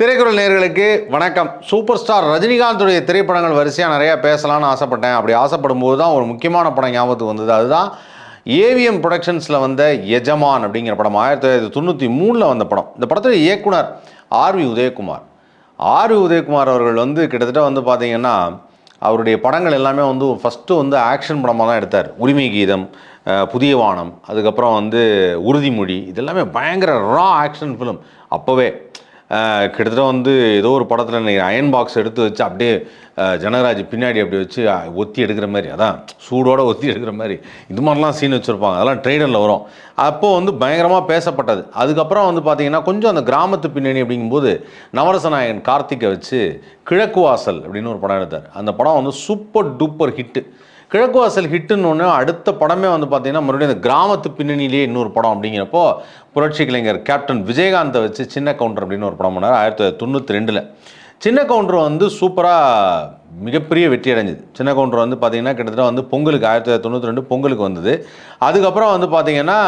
திரைக்குறள் நேர்களுக்கு வணக்கம். Super star ரஜினிகாந்துடைய திரைப்படங்கள் வரிசையாக நிறையா பேசலாம்னு ஆசைப்பட்டேன். அப்படி ஆசைப்படும் போது தான் ஒரு முக்கியமான படம் ஞாபகத்துக்கு வந்தது. அதுதான் ஏவிஎம் ப்ரொடக்ஷன்ஸில் வந்த எஜமான் அப்படிங்கிற படம். ஆயிரத்தி தொள்ளாயிரத்தி தொண்ணூற்றி மூணில் வந்த படம். இந்த படத்தில் இயக்குனர் ஆர்வி உதயகுமார். ஆர்வி உதயகுமார் அவர்கள் வந்து கிட்டத்தட்ட வந்து பார்த்தீங்கன்னா அவருடைய படங்கள் எல்லாமே வந்து ஃபஸ்ட்டு வந்து ஆக்ஷன் படமாக தான் எடுத்தார். உரிமை கீதம் புதிய வானம் அதுக்கப்புறம் வந்து உறுதிமொழி இதெல்லாமே பயங்கர ரா ஆக்ஷன் ஃபிலிம் அப்போவே கிட்டத்தட்ட வந்து ஏதோ ஒரு படத்தில் நினைக்கிறேன் அயன் பாக்ஸ் எடுத்து வச்சு அப்படியே ஜனராஜ் ஜனகராஜ் பின்னாடி அப்படி வச்சு ஒத்தி எடுக்கிற மாதிரி. அதான் சூடோடு ஒத்தி எடுக்கிற மாதிரி. இது மாதிரிலாம் சீன் வச்சுருப்பாங்க. அதெல்லாம் ட்ரெய்லரில் வரும். அப்போது வந்து பயங்கரமாக பேசப்பட்டது. அதுக்கப்புறம் வந்து பார்த்தீங்கன்னா கொஞ்சம் அந்த கிராமத்து பின்னணி அப்படிங்கும்போது நவரசநாயகன் கார்த்திகை வச்சு கிழக்கு வாசல் அப்படின்னு ஒரு படம் எடுத்தார். அந்த படம் வந்து சூப்பர் டூப்பர் ஹிட்டு கிழக்கு வாசல் ஹிட்டுன்னு ஒன்று அடுத்த படமே வந்து பார்த்தீங்கன்னா மறுபடியும் இந்த கிராமத்து பின்னணியிலேயே இன்னொரு படம் அப்படிங்கிறப்போ புரட்சி கலைஞர் கேப்டன் விஜயகாந்தை வச்சு சின்ன கவுண்டர் அப்படின்னு ஒரு படம் பண்ணார் ஆயிரத்தி தொள்ளாயிரத்தி தொண்ணூற்றி ரெண்டில். சின்ன கவுண்டர் வந்து சூப்பராக மிகப்பெரிய வெற்றி அடைஞ்சது. சின்ன கவுண்டர் வந்து பார்த்தீங்கன்னா கிட்டத்தட்ட வந்து பொங்கலுக்கு ஆயிரத்தி தொள்ளாயிரத்தி தொண்ணூற்றி ரெண்டு பொங்கலுக்கு வந்தது. அதுக்கப்புறம் வந்து பார்த்தீங்கன்னா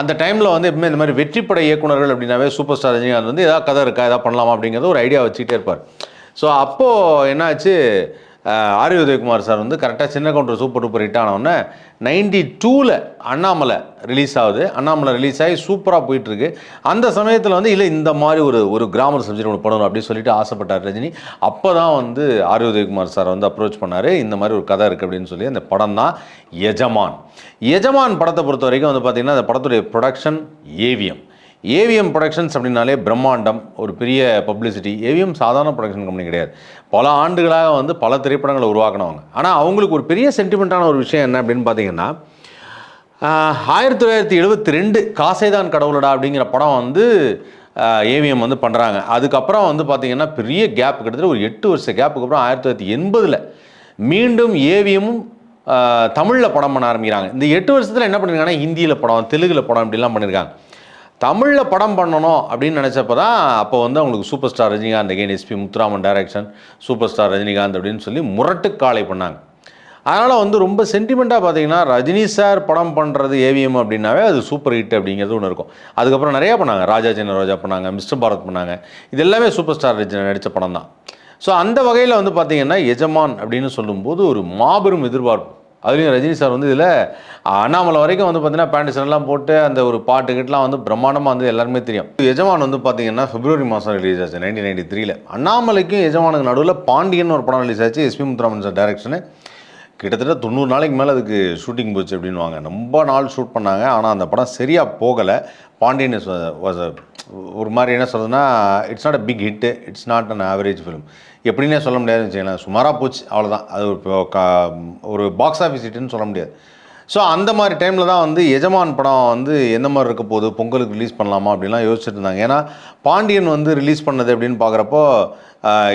அந்த டைமில் வந்து எப்பவுமே இந்த மாதிரி வெற்றிப்பட இயக்குனர்கள் அப்படின்னாவே சூப்பர் ஸ்டார் ரஜினிகாந்த் வந்து ஏதாவது கதை இருக்கா ஏதாவது பண்ணலாமா அப்படிங்கிறது ஒரு ஐடியா வச்சுக்கிட்டே இருப்பார். ஸோ அப்போது என்னாச்சு ஆரிய உதயகுமார் சார் வந்து கரெக்டாக Chinna Gounder super duper hit ஆனவுடனே நைன்டி டூவில் அண்ணாமலை ரிலீஸ் ஆகுது. அண்ணாமலை ரிலீஸ் ஆகி சூப்பராக போயிட்டுருக்கு. அந்த சமயத்தில் வந்து இல்லை இந்த மாதிரி ஒரு ஒரு கிராமர் சப்ஜெக்ட் ஒன்று பண்ணணும் அப்படின்னு சொல்லிட்டு ஆசைப்பட்டார் ரஜினி. அப்போ தான் வந்து ஆரிய உதயகுமார் சார் வந்து அப்ரோச் பண்ணார். இந்த மாதிரி ஒரு கதை இருக்குது அப்படின்னு சொல்லி அந்த படம் தான் எஜமான் எஜமான் படத்தை பொறுத்த வரைக்கும் வந்து பார்த்திங்கன்னா அந்த படத்துடைய ப்ரொடக்ஷன் ஏவிஎம் ஏவிஎம் ப்ரொடக்ஷன்ஸ் அப்படின்னாலே பிரம்மாண்டம் ஒரு பெரிய பப்ளிசிட்டி ஏவிஎம் சாதாரண ப்ரொடக்ஷன் கம்பெனி கிடையாது. பல ஆண்டுகளாக வந்து பல திரைப்படங்களை உருவாக்கினவங்க. ஆனால் அவங்களுக்கு ஒரு பெரிய சென்டிமெண்ட்டான ஒரு விஷயம் என்ன அப்படின்னு பார்த்தீங்கன்னா ஆயிரத்தி தொள்ளாயிரத்தி எழுபத்தி ரெண்டு காசைதான் கடவுளடா அப்படிங்கிற படம் வந்து ஏவிஎம் வந்து பண்ணுறாங்க அதுக்கப்புறம் வந்து பார்த்திங்கன்னா பெரிய கேப் கிட்டத்தட்ட ஒரு எட்டு வருஷ கேப்புக்கு அப்புறம் ஆயிரத்தி தொள்ளாயிரத்தி எண்பதில் மீண்டும் ஏவிஎம்மும் தமிழில் படம் பண்ண ஆரம்பிக்கிறாங்க. இந்த எட்டு வருஷத்தில் என்ன பண்ணியிருக்காங்கன்னா ஹிந்தியில் படம் தெலுங்கில் படம் இப்படிலாம் பண்ணியிருக்காங்க தமிழில் படம் பண்ணணும் அப்படின்னு நினச்சப்ப தான் அப்போ வந்து அவங்களுக்கு super star Rajinikanth again SP Muthuraman direction super star Rajinikanth அப்படின்னு சொல்லி முரட்டு காலை பண்ணாங்க. அதனால் வந்து ரொம்ப சென்டிமெண்ட்டாக பார்த்தீங்கன்னா ரஜினி சார் படம் பண்ணுறது ஏவிஎம் அப்படின்னாவே அது சூப்பர் ஹிட் அப்படிங்கிறது ஒன்று இருக்கும். அதுக்கப்புறம் நிறையா பண்ணாங்க. ராஜா சின்ன ராஜா பண்ணாங்க மிஸ்டர் பாரத் பண்ணாங்க. இது எல்லாமே சூப்பர் ஸ்டார் ரஜினி நடித்த படம் தான் ஸோ அந்த வகையில் வந்து பார்த்தீங்கன்னா எஜமான் அப்படின்னு சொல்லும்போது ஒரு மாபெரும் எதிர்பார்ப்பு. அதுலேயும் ரஜினி சார் வந்து இதில் அண்ணாமலை வரைக்கும் வந்து பார்த்தீங்கன்னா பேண்ட் போட்டு அந்த ஒரு பாட்டு கிட்டலாம் வந்து பிரம்மாண்டமாக வந்து எல்லாருமே தெரியும். எஜமான் வந்து பார்த்தீங்கன்னா பிப்ரவரி மாதம் ரிலீஸ் ஆச்சு நைன்டீன் நைன்டி த்ரீல அண்ணாமலைக்கும் எஜமானுக்கு நடுவில் பாண்டியன் ஒரு படம் ரிலீஸ் ஆச்சு எஸ்பி முத்துராமன் சார் டேரக்ஷனு கிட்டத்தட்ட தொண்ணூறு நாளைக்கு மேலே அதுக்கு ஷூட்டிங் போச்சு அப்படின்வாங்க ரொம்ப நாள் ஷூட் பண்ணாங்க ஆனால் அந்த படம் சரியாக போகலை. பாண்டியன் வாஸ் ஒரு மாதிரி என்ன சொல்கிறதுன்னா it's not a big hit it's not an average film எப்படின்னே சொல்ல முடியாதுன்னு வச்சுக்கலாம் சுமாராக போச்சு அவ்வளோதான் அது ஒரு இப்போ ஒரு பாக்ஸ் ஆஃபீஸ் ஹிட்டுன்னு சொல்ல முடியாது. ஸோ அந்த மாதிரி டைமில் தான் வந்து எஜமான் படம் வந்து எந்த மாதிரி இருக்க போகுது பொங்கலுக்கு ரிலீஸ் பண்ணலாமா அப்படின்லாம் யோசிச்சுட்டு இருந்தாங்க. ஏன்னா பாண்டியன் வந்து ரிலீஸ் பண்ணது அப்படின்னு பார்க்குறப்போ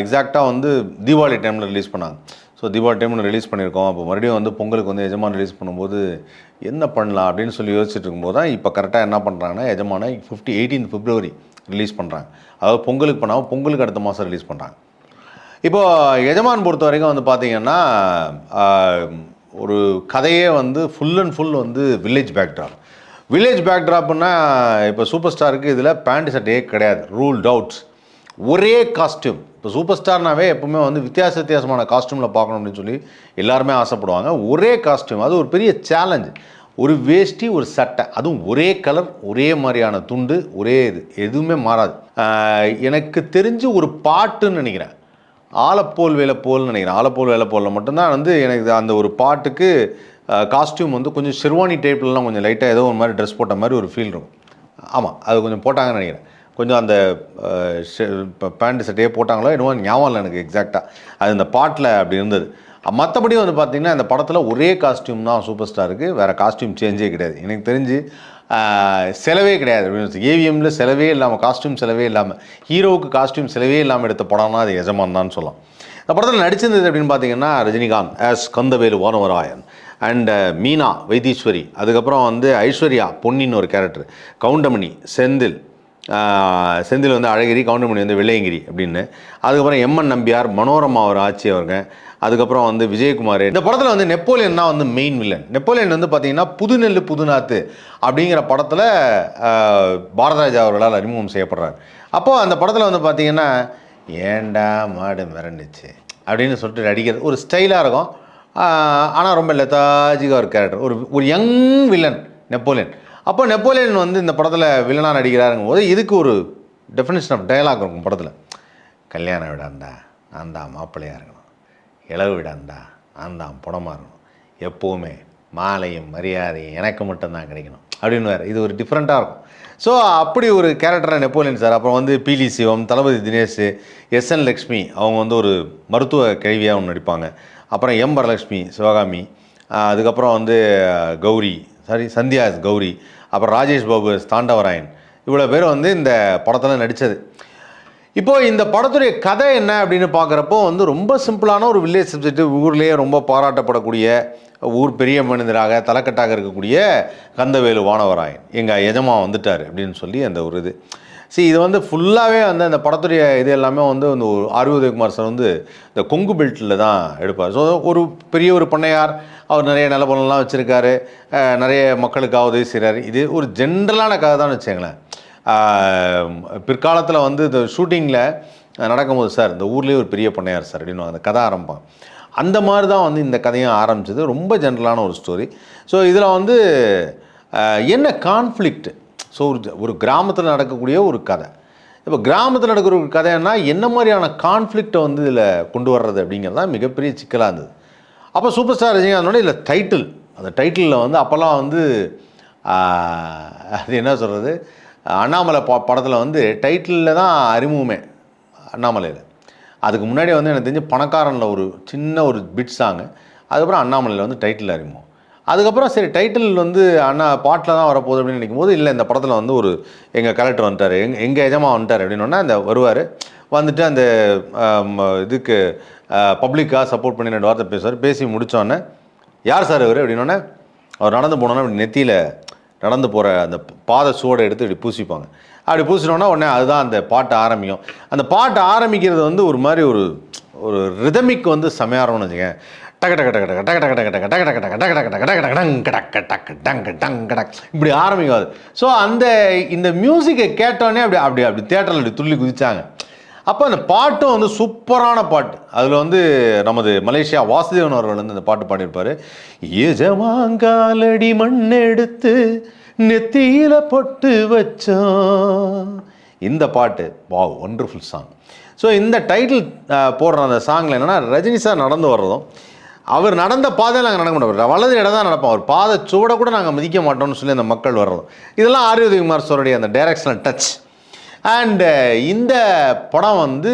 எக்ஸாக்டாக வந்து தீபாவளி டைமில் ரிலீஸ் பண்ணாங்க. ஸோ தீபாவளி டைமில் ரிலீஸ் பண்ணியிருக்கோம். அப்போ மறுபடியும் வந்து பொங்கலுக்கு வந்து எஜமான் ரிலீஸ் பண்ணும்போது என்ன பண்ணலாம் அப்படின்னு சொல்லி யோசிச்சுட்டு இருக்கும்போது தான் இப்போ கரெக்டாக என்ன பண்ணுறாங்கன்னா எஜமான ஃபிஃப்டி எயிட்டீன் பிப்ரவரி ரிலீஸ் பண்ணுறாங்க அதாவது பொங்கலுக்கு பண்ணாமல் பொங்கலுக்கு அடுத்த மாதம் ரிலீஸ் பண்ணுறாங்க இப்போது எஜமான் பொறுத்த வரைக்கும் வந்து பார்த்திங்கன்னா ஒரு கதையே வந்து ஃபுல் அண்ட் ஃபுல் வந்து வில்லேஜ் பேக்ட்ராப் வில்லேஜ் பேக்ட்ராப்னா இப்போ சூப்பர் ஸ்டாருக்கு இதில் பேண்ட் சட்டையே கிடையாது. ரூல் டவுட்ஸ் ஒரே காஸ்டியூம் இப்போ சூப்பர் ஸ்டார்னாவே எப்பவுமே வந்து வித்தியாச வித்தியாசமான காஸ்ட்யூமில் பார்க்கணும் அப்படின்னு சொல்லி எல்லாருமே ஆசைப்படுவாங்க. ஒரே காஸ்ட்யூம் அது ஒரு பெரிய சேலஞ்ச் ஒரு வேஷ்டி ஒரு சட்டை அதுவும் ஒரே கலர் ஒரே மாதிரியான துண்டு ஒரே இது எதுவுமே மாறாது. எனக்கு தெரிஞ்சு ஒரு பாட்டுன்னு நினைக்கிறேன். ஆலப்போல் வேலை வேலைப்போல்னு நினைக்கிறேன். ஆலப்போல் வேலை போலில் மட்டும்தான் வந்து எனக்கு அந்த ஒரு பாட்டுக்கு காஸ்டியூம் வந்து கொஞ்சம் ஷெர்வானி டைப்லலாம் கொஞ்சம் லைட்டாக ஏதோ ஒரு மாதிரி ட்ரெஸ் போட்ட மாதிரி ஒரு ஃபீல் இருக்கும். ஆமாம் அது கொஞ்சம் போட்டாங்கன்னு நினைக்கிறேன். கொஞ்சம் அந்த பேண்ட் சட்டையே போட்டாங்களோ என்னவோ ஞாபகம் இல்லை எனக்கு எக்ஸாக்டாக அது இந்த பாட்டில் அப்படி இருந்தது. மற்றபடி வந்து பார்த்திங்கன்னா இந்த படத்தில் ஒரே காஸ்டியூம் தான் சூப்பர் ஸ்டாருக்கு வேறு காஸ்டியூம் சேஞ்சே கிடையாது. எனக்கு தெரிஞ்சு செலவே கிடையாது. ஏவிஎம்மில் செலவே இல்லாமல் காஸ்டியூம் செலவே இல்லாமல் ஹீரோவுக்கு காஸ்டியூம் செலவே இல்லாமல் எடுத்த படம்னா அது எஜமான் தான் சொல்லலாம். இந்த படத்தில் நடிச்சிருந்தது அப்படின்னு பார்த்தீங்கன்னா ரஜினிகாந்த் ஆஸ் கந்தவேலு வானவராயன் அண்ட் மீனா வைத்தீஸ்வரி. அதுக்கப்புறம் வந்து ஐஸ்வர்யா பொன்னின்னு ஒரு கேரக்டர் கவுண்டமணி செந்தில் செந்தில் வந்து அழகிரி கவுண்டமணி வந்து வெள்ளையங்கிரி அப்படின்னு. அதுக்கப்புறம் எம்என் நம்பியார் மனோரமா அவர் ஆட்சி அவருங்க. அதுக்கப்புறம் வந்து விஜயகுமார். இந்த படத்தில் வந்து நெப்போலியன் தான் வந்து மெயின் வில்லன் நெப்போலியன் வந்து பார்த்தீங்கன்னா புதுநெல் புதுநாத்து அப்படிங்கிற படத்தில் பாரதராஜா அவர்களால் அறிமுகம் செய்யப்படுறார். அப்போது அந்த படத்தில் வந்து பார்த்தீங்கன்னா ஏண்டா மாடு மிரண்டுச்சு? அப்படின்னு சொல்லிட்டு நடிக்கிறது ஒரு ஸ்டைலாக இருக்கும். ஆனால் ரொம்ப லெத்தாஜிக்காக ஒரு கேரக்டர் ஒரு ஒரு யங் வில்லன் நெப்போலியன். அப்போ நெப்போலியன் வந்து இந்த படத்தில் வில்லனாக நடிக்கிறாருங்கும் போது இதுக்கு ஒரு டெஃபினேஷன் ஆஃப் டயலாக் இருக்கும் படத்தில். கல்யாண விடாண்டா நான் தான் மாப்பிள்ளையாக இருக்கணும். இளவு விடாண்டா நான் தான் புடமாக இருக்கணும். எப்போவுமே மாலையும் மரியாதையும் எனக்கு மட்டும்தான் கிடைக்கணும். அப்படின்னு வேறு இது ஒரு டிஃப்ரெண்ட்டாக இருக்கும். ஸோ அப்படி ஒரு கேரக்டராக நெப்போலியன் சார். அப்புறம் வந்து பிலி சிவம் தளபதி தினேஷ் எஸ் என் லக்ஷ்மி அவங்க வந்து ஒரு மருத்துவ கேள்வியாக ஒன்று நடிப்பாங்க. அப்புறம் எம் வரலட்சுமி சிவகாமி அதுக்கப்புறம் வந்து கௌரி சாரி சந்தியா கௌரி அப்புறம் ராஜேஷ் பாபு தாண்டவராயன். இவ்வளோ பேர் வந்து இந்த படத்தில் நடித்தது இப்போது இந்த படத்துடைய கதை என்ன அப்படின்னு பார்க்குறப்போ வந்து ரொம்ப சிம்பிளான ஒரு வில்லேஜ் சப்ஜெக்ட் ஊர்லேயே ரொம்ப பாராட்டப்படக்கூடிய ஊர் பெரிய மனிதராக தலைக்கட்டாக இருக்கக்கூடிய கந்தவேலு வானவராயன். எங்கள் எஜமா வந்துட்டார் அப்படின்னு சொல்லி அந்த ஒரு இது. சி இது வந்து ஃபுல்லாகவே வந்து அந்த படத்துடைய இது எல்லாமே வந்து இந்த ஒரு உதயகுமார் சார் வந்து இந்த கொங்கு பெல்ட்டில் தான் எடுப்பார். ஸோ ஒரு பெரிய ஒரு பண்ணையார் அவர் நிறைய நிலப்பலம்லாம் வச்சுருக்காரு. நிறைய மக்களுக்காக உதவி செய்கிறார் இது ஒரு ஜென்ரலான கதை தான் வச்சுங்களேன் பிற்காலத்தில் வந்து இந்த ஷூட்டிங்கில் நடக்கும்போது சார் இந்த ஊர்லேயே ஒரு பெரிய பண்ணையார் சார் அப்படின்னு அந்த கதை ஆரம்பம் அந்த மாதிரி தான் வந்து இந்த கதையும் ஆரம்பிச்சது. ரொம்ப ஜென்ரலான ஒரு ஸ்டோரி ஸோ இதில் வந்து என்ன கான்ஃப்ளிக்ட் ஸோ ஒரு ஒரு கிராமத்தில் நடக்கக்கூடிய ஒரு கதை. இப்போ கிராமத்தில் நடக்கிற ஒரு கதைன்னா என்ன மாதிரியான கான்ஃப்ளிக்டை வந்து இதில் கொண்டு வர்றது அப்படிங்கிறது தான் மிகப்பெரிய சிக்கலாக இருந்தது. அப்போ சூப்பர் ஸ்டார் ரஜினிகாந்தோட இதில் டைட்டில் அந்த டைட்டிலில் வந்து அப்போல்லாம் வந்து அது என்ன சொல்கிறது அண்ணாமலை பா படத்தில் வந்து டைட்டிலில் தான் அறிமுகமே அண்ணாமலையில். அதுக்கு முன்னாடி வந்து எனக்கு தெரிஞ்சு பணக்காரனில் ஒரு சின்ன ஒரு பிட் சாங்கு அதுக்கப்புறம் அண்ணாமலையில் வந்து டைட்டில் அறிமுகம். அதுக்கப்புறம் சரி டைட்டில் வந்து அண்ணா பாட்டில் தான் வரப்போகுது அப்படின்னு நினைக்கும் போது இல்லை இந்த படத்தில் வந்து ஒரு எங்கள் கலெக்டர் வந்துட்டார் எங் எங்கள் எஜமா வந்துட்டார் அப்படின்னோடனே அந்த வருவார். வந்துட்டு அந்த இதுக்கு பப்ளிக்காக சப்போர்ட் பண்ணி ரெண்டு வார்த்தை பேசுவார். பேசி முடித்தோடனே யார் சார் இவர் அப்படின்னோடனே அவர் நடந்து போனோன்னா அப்படி நெத்தியில் நடந்து போகிற அந்த பாத சுவடை எடுத்து இப்படி பூசிப்பாங்க. அப்படி பூசினோன்னா உடனே அதுதான் அந்த பாட்டு ஆரம்பிக்கும். அந்த பாட்டு ஆரம்பிக்கிறது வந்து ஒரு மாதிரி ஒரு ஒரு ரிதமிக் வந்து செமையாரம்னு வச்சுக்கேன். இப்படி ஆரம்பிக்காது ஸோ அந்த இந்த மியூசிக்கை கேட்டோன்னே அப்படி அப்படி அப்படி தேட்டரில் அப்படி துள்ளி குதித்தாங்க அப்போ அந்த பாட்டும் வந்து சூப்பரான பாட்டு அதில் வந்து நமது மலேசியா வாசுதேவன் அவர்கள் வந்து அந்த பாட்டு பாடியிருப்பார் எஜமாங்காலடி மண் எடுத்து நெத்தியில பொட்டு வச்சோம் இந்த பாட்டு வா ஒண்டர்ஃபுல் சாங் ஸோ இந்த டைட்டில் போடுற அந்த சாங்கில் என்னென்னா ரஜினி சார் நடந்து வர்றதும் அவர் நடந்த பாதையில் நாங்கள் நடக்க மாட்டோம். வலது இடம் தான் நடப்போம். அவர் பாதை சுவட கூட நாங்கள் மதிக்க மாட்டோம்னு சொல்லி அந்த மக்கள் வர்றோம் இதெல்லாம் ஆரியகுமார் சாருடைய அந்த டைரக்ஷனல் டச் அண்டு இந்த படம் வந்து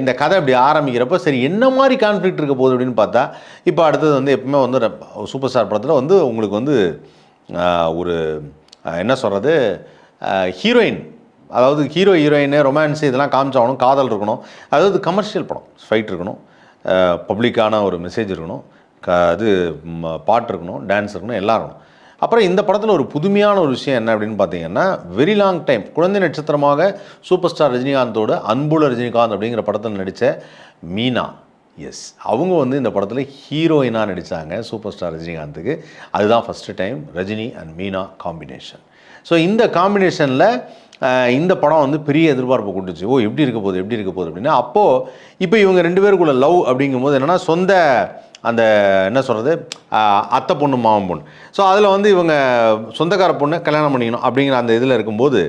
இந்த கதை இப்படி ஆரம்பிக்கிறப்போ சரி என்ன மாதிரி கான்ஃப்ளிக்ட் இருக்க போகுது அப்படின்னு பார்த்தா இப்போ அடுத்தது வந்து எப்பவுமே வந்து சூப்பர் ஸ்டார் படத்தில் வந்து உங்களுக்கு வந்து ஒரு என்ன சொல்கிறது ஹீரோயின் அதாவது ஹீரோ ஹீரோயின் ரொமான்ஸ் இதெல்லாம் காமிச்சாகணும் காதல் இருக்கணும். அதாவது கமர்ஷியல் படம் ஃபைட் இருக்கணும். பப்ளிக்கான ஒரு மெசேஜ் இருக்கணும். க இது பாட்டு இருக்கணும் டான்ஸ் இருக்கணும் எல்லாம் இருக்கணும். அப்புறம் இந்த படத்தில் ஒரு புதுமையான ஒரு விஷயம் என்ன அப்படின்னு பார்த்தீங்கன்னா வெரி லாங் டைம் குழந்தை நட்சத்திரமாக சூப்பர் ஸ்டார் ரஜினிகாந்தோட அன்புள்ள ரஜினிகாந்த் அப்படிங்கிற படத்தில் நடித்த மீனா. எஸ் அவங்க வந்து இந்த படத்தில் ஹீரோயினாக நடித்தாங்க சூப்பர் ஸ்டார் ரஜினிகாந்துக்கு. அதுதான் first time Rajini and Meena combination so இந்த காம்பினேஷனில் இந்த படம் வந்து பெரிய எதிர்பார்ப்பு கொண்டுச்சு. ஓ எப்படி இருக்க போகுது எப்படி இருக்க போகுது அப்படின்னா. அப்போது இப்போ இவங்க ரெண்டு பேருக்குள்ள லவ் அப்படிங்கும்போது என்னென்னா சொந்த அந்த என்ன சொல்கிறது அத்தை பொண்ணு மாமன் பொண்ணு. ஸோ அதில் வந்து இவங்க சொந்தக்கார பொண்ணை கல்யாணம் பண்ணிக்கணும் அப்படிங்கிற அந்த இதில் இருக்கும்போது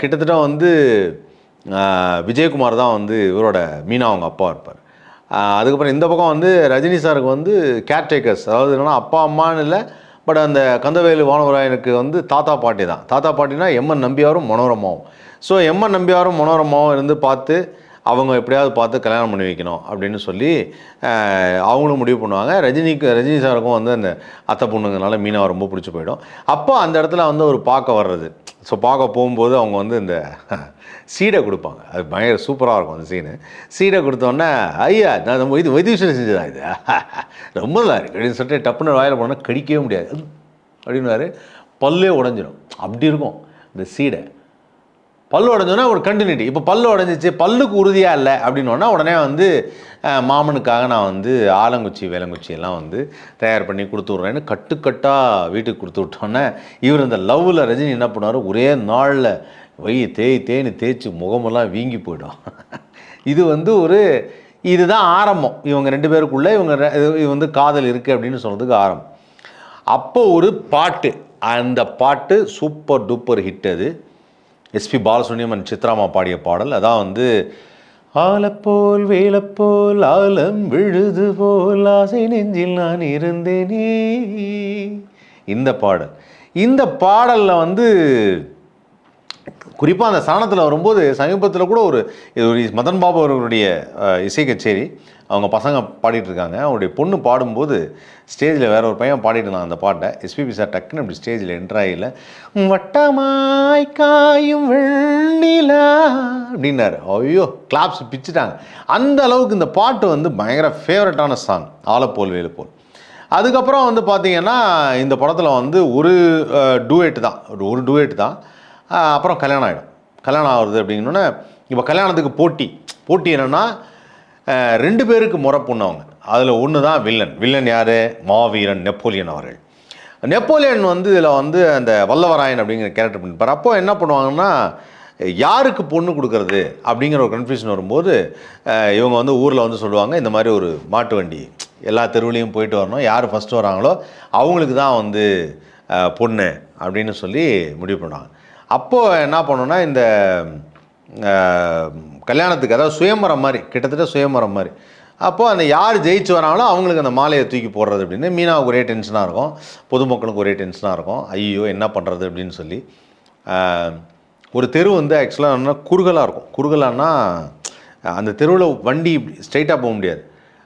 கிட்டத்தட்ட வந்து விஜயகுமார் தான் வந்து இவரோட மீனா அவங்க அப்பா இருப்பார். அதுக்கப்புறம் இந்த பக்கம் வந்து ரஜினி சாருக்கு வந்து கேர்டேக்கர்ஸ் அதாவது என்னென்னா அப்பா அம்மான்னு இல்லை பட் அந்த கந்தவேலு வானவராயனுக்கு வந்து தாத்தா பாட்டி தான். தாத்தா பாட்டினா எம்என் நம்பியாரும் மனோரமாவும். ஸோ எம்என் நம்பியாரும் மனோரமாவும் இருந்து பார்த்து அவங்க எப்படியாவது பார்த்து கல்யாணம் பண்ணி வைக்கணும் அப்படின்னு சொல்லி அவங்களும் முடிவு பண்ணுவாங்க. ரஜினிக்கு ரஜினி சாருக்கும் வந்து அந்த அத்தை பொண்ணுங்கனால மீனாவை ரொம்ப பிடிச்சி போயிடும். அப்போ அந்த இடத்துல வந்து ஒரு பார்க்க வர்றது. ஸோ பார்க்க போகும்போது அவங்க வந்து இந்த சீடை கொடுப்பாங்க. அது பயங்கர சூப்பராக இருக்கும் அந்த சீனு. சீடை கொடுத்தோன்னே ஐயா நான் நம்ம இது விஷயம் செஞ்சதா இது? ரொம்ப நல்லா இருக்குது அப்படின்னு சொல்லிட்டு டப்புன்னு வாயில் போனால் கடிக்கவே முடியாது. அப்படின்னாரு பல்லே உடஞ்சிடும் அப்படி இருக்கும் இந்த சீடை. பல்லு உடஞ்சோன்னா ஒரு கண்டினியூட்டி இப்போ பல்லு உடஞ்சிச்சு பல்லுக்கு உறுதியாக இல்லை அப்படின்னோடனே உடனே வந்து மாமனுக்காக நான் வந்து ஆலங்குச்சி வேலங்குச்சி எல்லாம் வந்து தயார் பண்ணி கொடுத்து விட்றேன்னு கட்டுக்கட்டாக வீட்டுக்கு கொடுத்து விட்டோன்னே இவர் இந்த லவ்வில் ரஜினி என்ன பண்ணுவார்? ஒரே நாளில் வயிறு தேய் தேய்னு தேய்ச்சி முகமெல்லாம் வீங்கி போயிடும். இது வந்து ஒரு இதுதான் ஆரம்பம். இவங்க ரெண்டு பேருக்குள்ளே இவங்க இது இது வந்து காதல் இருக்குது அப்படின்னு சொல்கிறதுக்கு ஆரம்பம். அப்போ ஒரு பாட்டு அந்த பாட்டு சூப்பர் டூப்பர் ஹிட் அது. எஸ்பி பாலசுப்ரமணியம் சித்ராமா பாடிய பாடல். அதான் வந்து ஆலப்போல் வேலப்போல் ஆலம் விழுது போல் ஆசை நெஞ்சில் நான் இருந்தேனே. இந்த பாடல். இந்த பாடலில் வந்து குறிப்பாக அந்த சாணத்தில் வரும்போது சமீபத்தில் கூட ஒரு இது ஒரு மதன் பாபு அவர்களுடைய இசை கச்சேரி. அவங்க பசங்க பாடிட்டு இருக்காங்க. அவருடைய பொண்ணு பாடும்போது ஸ்டேஜில் வேற ஒரு பையன் பாடிட்டு இருந்தான் அந்த பாட்டை. எஸ்பிபி சார் டக்குன்னு அப்படி ஸ்டேஜில் என்ட்ராயில் வட்டமாய் காயும் வெண்ணிலா அப்படின்னாரு. ஐயோ கிளாப்ஸ் பிச்சுட்டாங்க. அந்த அளவுக்கு இந்த பாட்டு வந்து பயங்கர ஃபேவரட்டான சாங் ஆலப்போல் வேலுப்போல். அதுக்கப்புறம் வந்து பார்த்தீங்கன்னா இந்த படத்தில் வந்து ஒரு டூயட் தான். ஒரு ஒரு தான். அப்புறம் கல்யாணம் ஆகிடும் கல்யாணம் ஆகுது அப்படின்னோடனே இப்போ கல்யாணத்துக்கு போட்டி. போட்டி என்னென்னா ரெண்டு பேருக்கு முறை பொண்ணு அவங்க அதில் ஒன்று தான் வில்லன். வில்லன் யார்? மாவீரன் நெப்போலியன் அவர்கள். நெப்போலியன் வந்து இதில் வந்து அந்த வல்லவராயன் அப்படிங்கிற கேரக்டர் பண்ணிப்பார் அப்போ என்ன பண்ணுவாங்கன்னா யாருக்கு பொண்ணு கொடுக்கறது அப்படிங்கிற ஒரு கன்ஃபியூஷன் வரும்போது இவங்க வந்து ஊரில் வந்து சொல்லுவாங்க இந்த மாதிரி ஒரு மாட்டு வண்டி. எல்லா தெருவுலேயும் போயிட்டு வரணும். யார் ஃபஸ்ட்டு வராங்களோ அவங்களுக்கு தான் வந்து பொண்ணு அப்படின்னு சொல்லி முடிவு பண்ணுவாங்க. அப்போது என்ன பண்ணோன்னா இந்த கல்யாணத்துக்கு அதாவது சுயமரம் மாதிரி கிட்டத்தட்ட சுயமரம் மாதிரி. அப்போது அந்த யார் ஜெயிச்சு வராங்களோ அவங்களுக்கு அந்த மாலையை தூக்கி போடுறது அப்படின்னு மீனாவுக்கு ஒரே டென்ஷனாக இருக்கும் பொதுமக்களுக்கு ஒரே டென்ஷனாக இருக்கும். ஐயோ என்ன பண்ணுறது அப்படின்னு சொல்லி. ஒரு தெரு வந்து ஆக்சுவலாக என்ன குறுகலாக இருக்கும். குறுகலான்னா அந்த தெருவில் வண்டி ஸ்ட்ரைட்டாக போக முடியாது.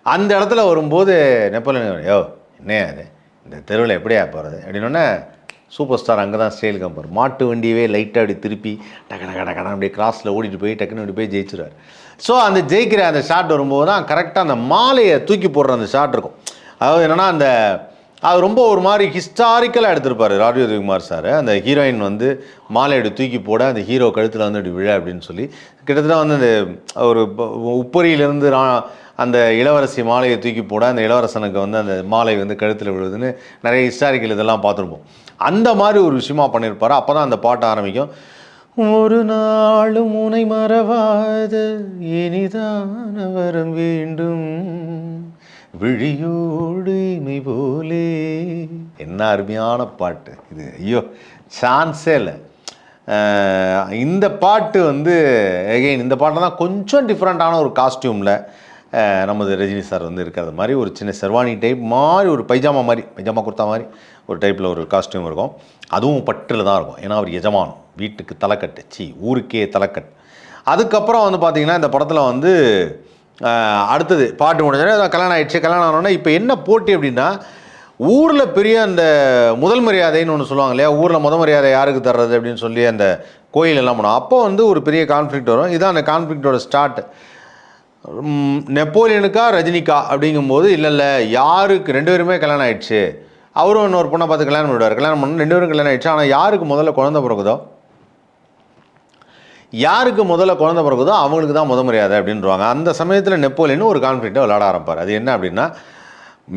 அந்த இடத்துல வரும்போது நெப்போலியன் யோ என்ன அது இந்த தெருவில் எப்படியா போகிறது அப்படின்னோடனே சூப்பர் ஸ்டார் அங்கே தான் ஸ்டைல் கம்பர். மாட்டு வண்டியவே லைட்டாக அப்படி திருப்பி டக்கு டக டக்கு அப்படியே கிராஸில் ஓடிட்டு போய் டக்குன்னு அப்படி போய் ஜெயிச்சிருவார். ஸோ அந்த ஜெயிக்கிற அந்த ஷாட் வரும்போது தான் கரெக்டாக அந்த மாலையை தூக்கி போடுற அந்த ஷாட் இருக்கும். அதாவது என்னென்னா அந்த அது ரொம்ப ஒரு மாதிரி ஹிஸ்டாரிக்கலாக எடுத்திருப்பாரு குமார் சார் அந்த ஹீரோயின் வந்து மாலை தூக்கி போட அந்த ஹீரோ கழுத்தில் வந்து அப்படி விழ அப்படின்னு சொல்லி கிட்டத்தட்ட வந்து அந்த ஒரு உப்பரியிலேருந்து அந்த இளவரசி மாலையை தூக்கி போட அந்த இளவரசனுக்கு வந்து அந்த மாலை வந்து கழுத்தில் விழுதுன்னு நிறைய ஹிஸ்டாரிக்கல் இதெல்லாம் பார்த்துருப்போம். அந்த மாதிரி ஒரு விஷயமா பண்ணியிருப்பாரு அப்போ தான் அந்த பாட்டு ஆரம்பிக்கும். ஒரு நாளும் உனை மறவாத இனிதான வரம் வேண்டும். விழியோடு இமை போலே. என்ன அருமையான பாட்டு இது. ஐயோ சான்ஸே இல்லை. இந்த பாட்டு வந்து எகைன் இந்த பாட்டை தான் கொஞ்சம் டிஃப்ரெண்ட்டான ஒரு காஸ்டியூமில் நமது ரஜினி சார் வந்து இருக்கிறது மாதிரி ஒரு சின்ன செர்வானி டைப் மாதிரி ஒரு பைஜாமா மாதிரி பைஜாமா குர்த்தா மாதிரி ஒரு டைப்பில் ஒரு காஸ்டியூம் இருக்கும். அதுவும் பட்டில் தான் இருக்கும். ஏன்னா அவர் எஜமானம் வீட்டுக்கு தலைக்கட்டு. சி ஊருக்கே தலைக்கட்டு. அதுக்கப்புறம் வந்து பார்த்திங்கன்னா இந்த படத்தில் வந்து அடுத்தது பாட்டு முடிஞ்சோடனே கல்யாணம் ஆகிடுச்சு கல்யாணம் ஆனோடனே இப்போ என்ன போட்டி அப்படின்னா ஊரில் பெரிய அந்த முதல் மரியாதைன்னு ஒன்று சொல்லுவாங்க இல்லையா? ஊரில் முதல் மரியாதை யாருக்கு தர்றது அப்படின்னு சொல்லி அந்த கோயில் எல்லாம் பண்ணுவோம் அப்போ வந்து ஒரு பெரிய கான்ஃப்ளிக்ட் வரும். இதான் அந்த கான்ஃப்ளிக்டோட ஸ்டார்ட் நெப்போலியனுக்கா ரஜினிக்கா அப்படிங்கும்போது இல்லை இல்லை யாருக்கு ரெண்டு பேருமே கல்யாணம் ஆயிடுச்சு. அவரும் இன்னொரு பொண்ணை பார்த்து கல்யாணம் பண்ணிவிடுவார். கல்யாணம் பண்ணி ரெண்டு பேரும் கல்யாணம் ஆயிடுச்சு. ஆனால் யாருக்கு முதல்ல குழந்தை பிறகுதோ யாருக்கு முதல்ல குழந்தை பிறகுதோ அவங்களுக்கு தான் முத மரியாதை அப்படின்றவாங்க. அந்த சமயத்தில் நெப்போலியன் ஒரு கான்ஃப்ளிக்டை விளையாட ஆரம்பிப்பார். அது என்ன அப்படின்னா